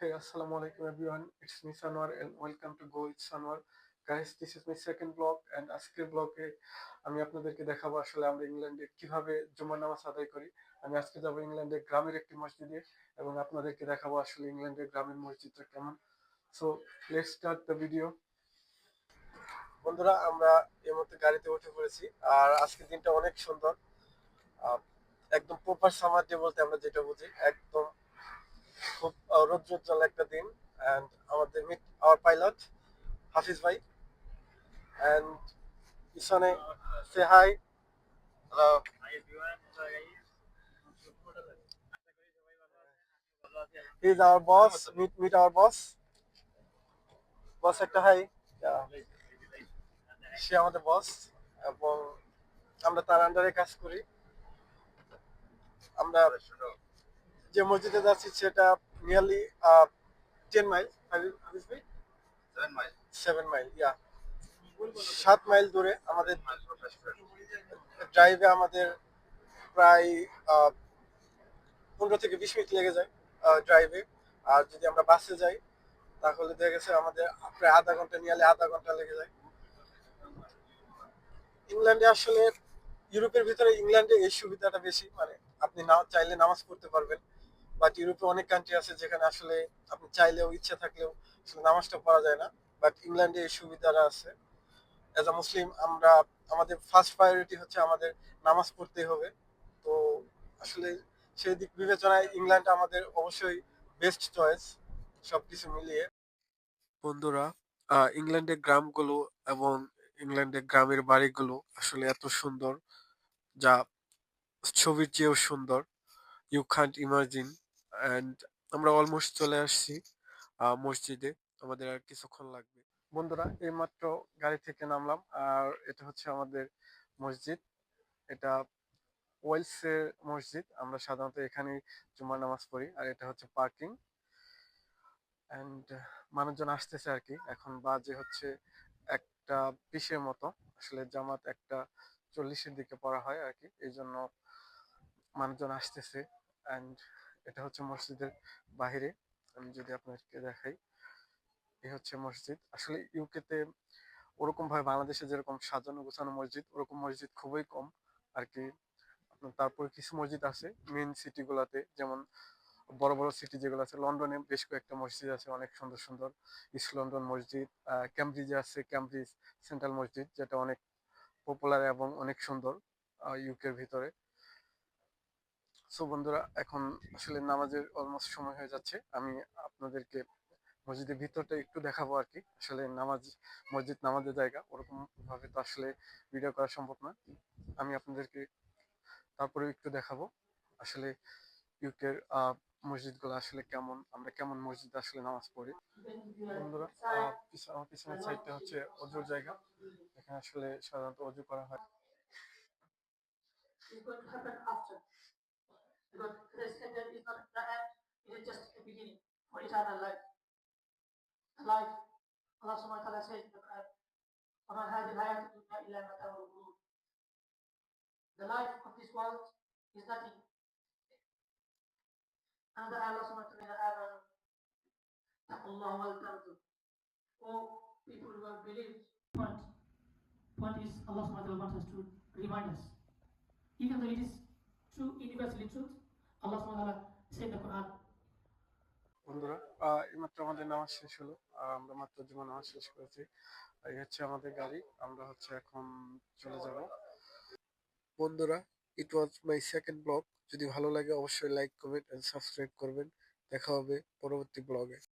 Hey, assalamu alaikum everyone. It's me Sanwar and welcome to Go with Sanwar. Guys, this is my second vlog and আজকের ব্লগে আমি আপনাদেরকে দেখাবো আসলে আমরা ইংল্যান্ডে কীভাবে জুমার নামাজ আদায় করি আমি আজকে যাব ইংল্যান্ডের গ্রামের একটি মসজিদে এবং আপনাদেরকে দেখাবো আসলে ইংল্যান্ডের গ্রামের মসজিদটা কেমন so let's start the video বন্ধুরা আমরা এই মুহূর্তে গাড়িতে উঠে পড়েছি আর আজকের দিনটা অনেক সুন্দর একদম প্রপার সামার ডে বলতে আমরা যেটা বুঝি একদম খুব রৌদ্রোজ্জ্বল একটা দিন। অ্যান্ড আমাদের মিট আওয়ার পাইলট হাফিজ ভাই। অ্যান্ড পিছনে say hi is our boss meet meet our boss boss একটা হাই সে আমাদের বস এবং আমরা তার আন্ডারে কাজ করি। আমরা যে মসজিদে যাচ্ছি সেটা nearly ten mile seven mile yeah সাত মাইল দূরে আমাদের ড্রাইভে আমাদের প্রায় পনেরো থেকে বিশ মিনিট লেগে যায় ড্রাইভে আর যদি আমরা বাসে যাই তাহলে দেখা গেছে আমাদের প্রায় আধা ঘণ্টা নিয়ালে আধা ঘণ্টা লেগে যায়। ইংল্যান্ডে আসলে ইউরোপের ভিতরে ইংল্যান্ডে এই সুবিধাটা বেশি মানে আপনি না চাইলে নামাজ পড়তে পারবেন। বাট ইউরোপে অনেক কান্ট্রি আছে যেখানে আসলে আপনি চাইলেও, ইচ্ছা থাকলেও আসলে নামাজটা পড়া যায় না। বাট ইংল্যান্ডে এই সুবিধাটা আছে। অ্যাজ আ মুসলিম আমরা, আমাদের ফার্স্ট প্রায়োরিটি হচ্ছে আমাদের নামাজ পড়তে হবে। তো আসলে সেই দিক বিবেচনায় ইংল্যান্ড আমাদের অবশ্যই বেস্ট চয়েস সবকিছু মিলিয়ে। বন্ধুরা ইংল্যান্ডের গ্রামগুলো এবং ইংল্যান্ডের গ্রামের বাড়িগুলো আসলে এত সুন্দর, যা ছবির চেয়েও সুন্দর। ইউ কান্ট ইমাজিন অ্যান্ড আমরা অলমোস্ট চলে আসছি মসজিদে। আমাদের আর কিছুক্ষণ লাগবে। বন্ধুরা, এইমাত্র গাড়ি থেকে নামলাম, আর এটা হচ্ছে আমাদের মসজিদ। এটা ওয়েলসের মসজিদ। আমরা সাধারণত এখানেই জুমার নামাজ পড়ি, আর এটা হচ্ছে পার্কিং। অ্যান্ড মানুষজন আসতেছে আর কি। এখন বাজে হচ্ছে একটা বিশের মতো। আসলে জামাত একটা চল্লিশের দিকে পড়া হয় আর কি। এই জন্য মানুষজন আসতেছে। অ্যান্ড এটা হচ্ছে মসজিদের বাইরে আমি যদি আপনাদেরকে দেখাই এই হচ্ছে মসজিদ। আসলে ইউকেতে ওরকম ভাবে বাংলাদেশে যেরকম সাজানো গোছানো মসজিদ, ওরকম মসজিদ খুবই কম। আর কি তারপরে কিছু মসজিদ আছে মেন সিটি গুলাতে, যেমন বড় বড় সিটি যেগুলো আছে লন্ডনে বেশ কয়েকটা মসজিদ আছে, অনেক সুন্দর সুন্দর। ইস্ট লন্ডন মসজিদ ক্যামব্রিজে আছে ক্যামব্রিজ সেন্ট্রাল মসজিদ, যেটা অনেক পপুলার এবং অনেক সুন্দর ইউকের ভিতরে। সো বন্ধুরা, এখন আসলে নামাজের অলমোস্ট সময় হয়ে যাচ্ছে। আমি আপনাদেরকে মসজিদের ভিতরটা একটু দেখাবো আর কি। আসলে নামাজ, মসজিদ নামাজের জায়গা, ওরকম ভাবে তো আসলে ভিডিও করা সম্ভব না। আমি আপনাদেরকে তারপরে একটু দেখাবো, আসলে ইউকের মসজিদগুলো আসলে কেমন, আমরা কেমন মসজিদ আসলে নামাজ পড়ি। বন্ধুরা আমার পিছনের সাইডটা হচ্ছে অজুর জায়গা। এখানে আসলে সাধারণত অজু করা হয়। is going to happen after. Because Christianity is not the end, it is just the beginning for eternal life. The life, Allah subhanahu wa ta'ala says in the Quran, وَمَا هَذِهِ الْحَيَاةُ الدُّنْيَا إِلَّا مَتَاعُ الْغُرُورِ The life of this world is nothing. Another Allah subhanahu wa ta'ala آمَنُوا اتقوا الله ولتنظر Oh, people who have believed. Point. Point is Allah subhanahu wa ta'ala wants us to remind us even though it is এইমাত্র আমাদের নামাজ শেষ আমরা মাত্র নামাজ শেষ করেছি। এই হচ্ছে আমাদের গাড়ি। আমরা হচ্ছে এখন চলে যাব। বন্ধুরা ইট ওয়াজ মাই সেকেন্ড ব্লগ যদি ভালো লাগে, অবশ্যই লাইক সাবস্ক্রাইব করবেন। দেখা হবে পরবর্তী ব্লগে